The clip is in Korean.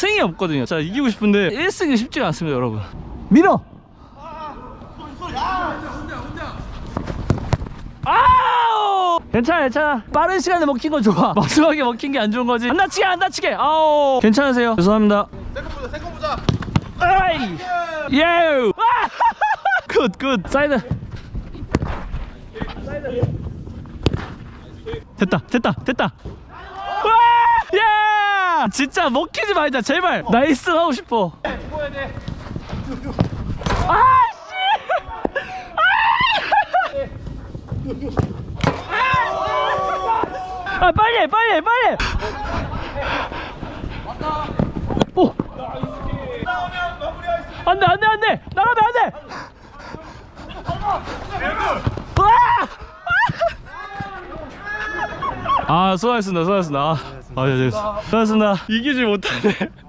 승이 없거든요. 자 이기고 싶은데 1승이 쉽지가 않습니다 여러분. 밀어! 괜찮아 괜찮아. 빠른 시간에 먹힌 건 좋아. 마지막에 먹힌 게 안 좋은 거지. 안 다치게 안 다치게. 아우! 괜찮으세요? 죄송합니다. 세컨 보자 세컨 보자. 아이! 예우! 굿굿. 사이드. 됐다 됐다 됐다. 와! 야 진짜 먹히지 말자 제발. 나이스 하고 싶어. 아씨! 아 빨리 해 빨리 해 빨리 해. 오! 안돼 안돼 안돼. 나가면 안돼. 아! 수고하셨습니다 수고하셨습니다 아, 아 네, 네. 수고하셨습니다. 이기질 못하네